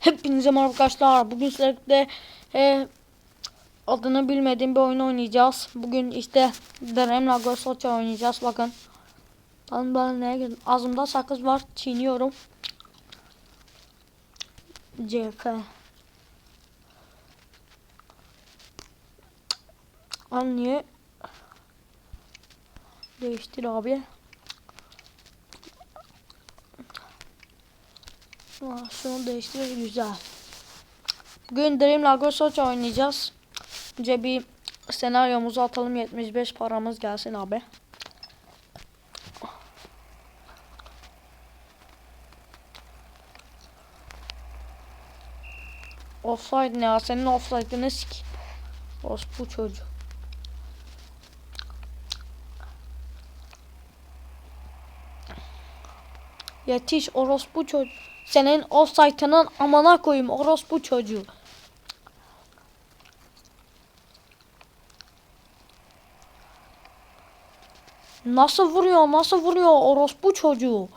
Hepinize merhaba arkadaşlar. Bugün sizlerle e, adını bilmediğim bir oyun oynayacağız. Bugün işte Dream Lago Socha oynayacağız. Bakın. Lan ben neye girdim? Ağzımda sakız var. Çiğniyorum. CF. Lan niye? Değiştir abi. Aa, şunu değiştir güzel. Bugün Dream Lago Socha oynayacağız. Önce bir senaryomuzu atalım 75 paramız gelsin abi. Offside ne ya? Senin offside'ını sik. bu çocuğu. Yetiş orospu çocuğu. Senin offside'ının amana koyayım orospu çocuğu. Nasıl vuruyor? Nasıl vuruyor orospu çocuğu?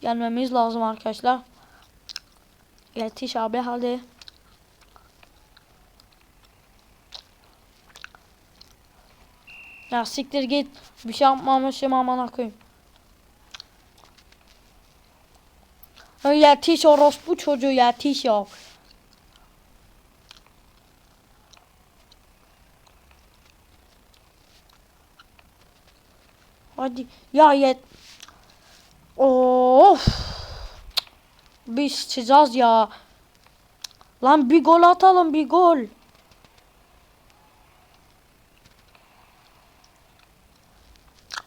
Gelmemiz lazım arkadaşlar. Yetiş abi hadi. Ya siktir git. Bir şey yapmamışım amına koyayım. Ya Yetiş orospu çocuğu ya. Hadi ya yet. Of. Biz çıkacağız ya. Lan bir gol atalım bir gol.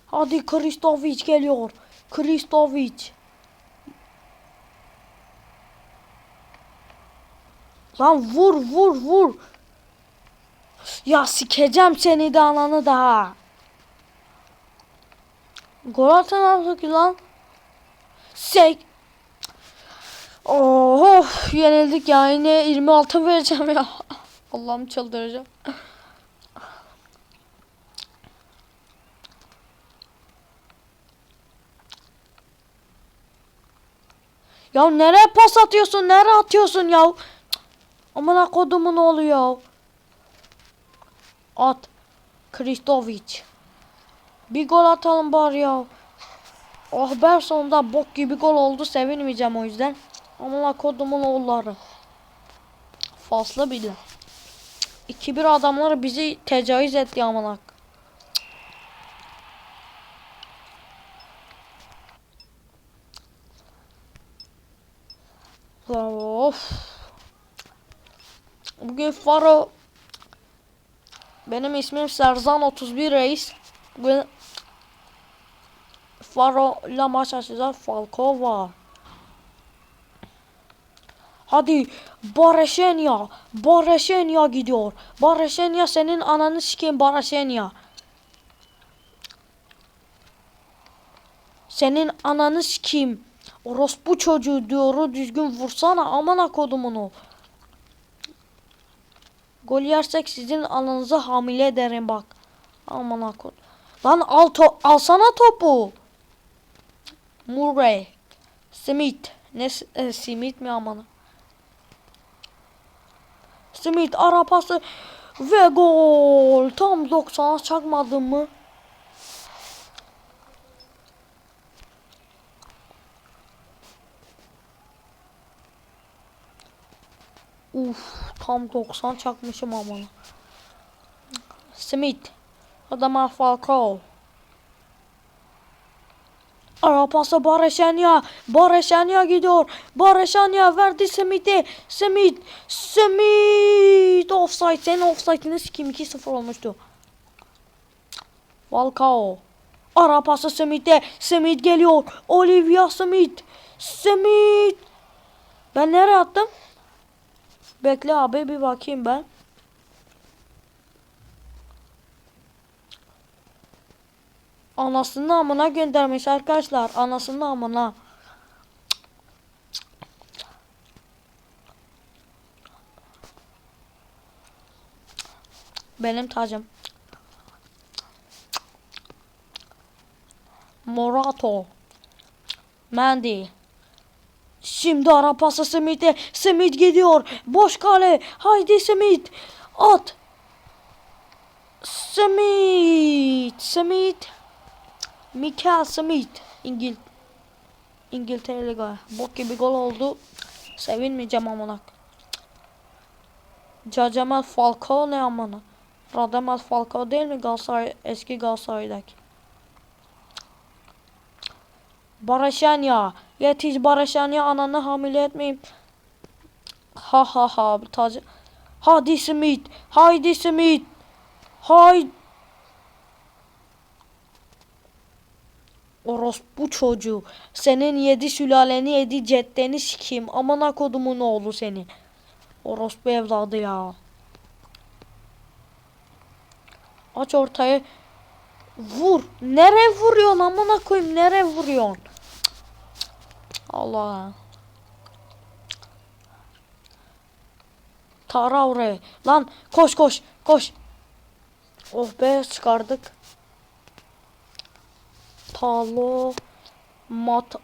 Hadi Kristovic geliyor. Kristovic. Lan vur vur vur. Ya sikeceğim seni de ananı da. Gol atan artık lan. Sek. Oh yenildik ya yine 26 vereceğim ya. Allah'ım çıldıracağım. Ya nereye pas atıyorsun? Nereye atıyorsun ya? Amına kodumun oluyor. At. Kristovic. Bir gol atalım bari ya. Oh be sonunda bok gibi gol oldu. Sevinmeyeceğim o yüzden. Amına kodumun oğulları. Faslı bile. 2-1 adamlar bizi tecavüz etti amına. Of. Bugün Faro benim ismim Serzan 31 Reis. Bugün Faro ile maç açacağız. Falco var. Hadi Barışenya. Barışenya gidiyor. Barışenya senin ananı sikeyim Barışenya. Senin ananı sikeyim. Orospu çocuğu diyoru düzgün vursana amana kodumunu. Gol yersek sizin ananızı hamile ederim bak. Aman kod. Lan al to alsana topu. Murray. Smith. Ne e, Smith mi aman? Smith ara pası ve gol. Tam 90'a çakmadın mı? Uf, tam 90 çakmışım ama. Smith. Adama Falcao. Arapası Barışanya. Barışanya gidiyor. Barışanya verdi Smith'e. Smith. Smith. Offside. Senin offside'ini sikeyim. 2-0 olmuştu. Falcao. Arapası Smith'e. Smith geliyor. Olivia Smith. Smith. Ben nereye attım? Bekle abi bir bakayım ben. Anasının amına göndermiş arkadaşlar. Anasının amına. Benim tacım. Morato. Mandy. Şimdi ara pası Smith'e. Smith gidiyor. Boş kale. Haydi Smith. At. Smith. Smith. Mikael Smith. İngil İngiltere gol. Bok gibi gol oldu. Sevinmeyeceğim amına. Cacamel Falcao ne amına? Radamel Falcao değil mi Galatasaray eski Galatasaray'daki? Barışanya. Yetiş Barışanya ananı hamile etmeyeyim. Ha ha ha. Tacı. Hadi Smith. Haydi Smith. Hay. Orospu çocuğu. Senin yedi sülaleni yedi ceddeni sikeyim. Amına kodumun oğlu seni. Orospu evladı ya. Aç ortayı. Vur. Nereye vuruyorsun amına koyayım? Nereye vuruyorsun? Allah. Tara oraya. Lan koş koş koş. Oh be çıkardık. Talo. Mata.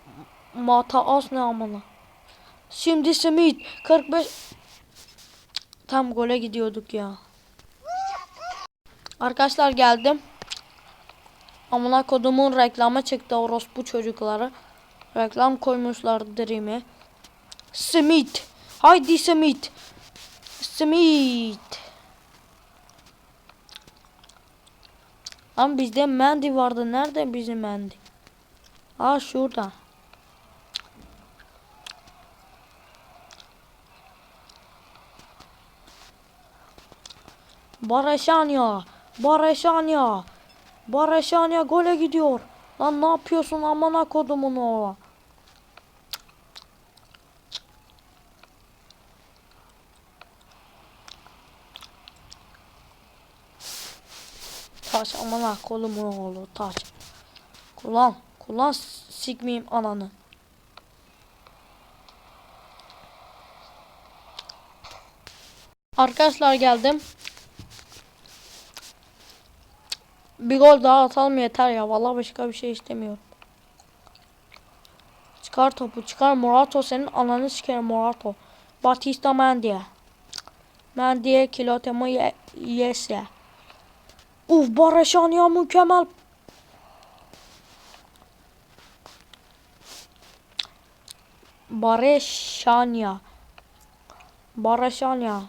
Mata az ne amına. Şimdi Smith 45 Tam gole gidiyorduk ya. Arkadaşlar geldim. Amına kodumun reklamı çıktı orospu çocukları. Reklam koymuşlar Dream'e. Smith. Haydi Smith. Smith. Lan bizde Mandy vardı. Nerede bizim Mandy? Aa şurada. Barışanya. Barışanya. Barışanya gole gidiyor. Lan ne yapıyorsun amına kodumun oğlu? Taş amına kolumun oğlu taş. Kullan. Kullan sikmeyeyim ananı. Arkadaşlar geldim. Bir gol daha atalım yeter ya. Vallahi başka bir şey istemiyorum. Çıkar topu çıkar. Morato senin ananı sikerim Morato. Batista Mendy'e. Mendy'e kilotemo ye yese. Uf Barışan ya mükemmel. Barışanya. Barışanya.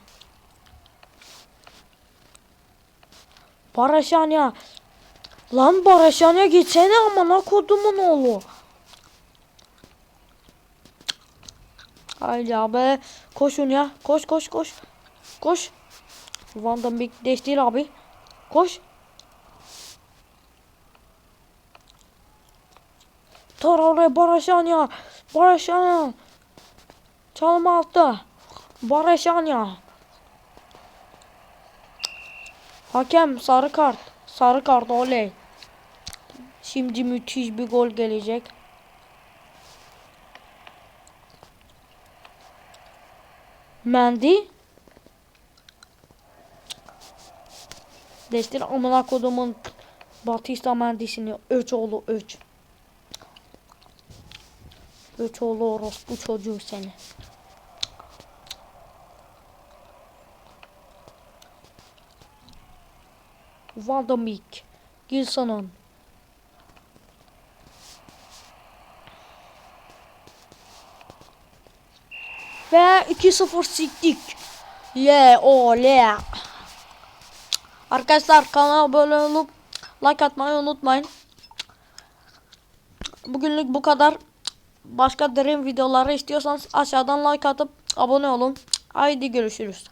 Barışanya. Lan Barışanya gitsene amına kodumun oğlu. Haydi abi. Koşun ya. Koş koş koş. Koş. Van de Beek değiş değil abi. Koş. Traore Barışanya. Barışanya. Çalma altta. Barışanya. Hakem sarı kart. Sarı kart oley. Şimdi müthiş bir gol gelecek. Mendy. Destir amına kodumun Batista Mendy'sini öç oğlu öç. Öç oğlu orospu çocuğu seni. Van de Beek. Gilson'un. Ve 2-0 siktik. Yeah, oley. Arkadaşlar kanala abone olup like atmayı unutmayın. Bugünlük bu kadar. Başka Dream videoları istiyorsanız aşağıdan like atıp abone olun. Haydi görüşürüz.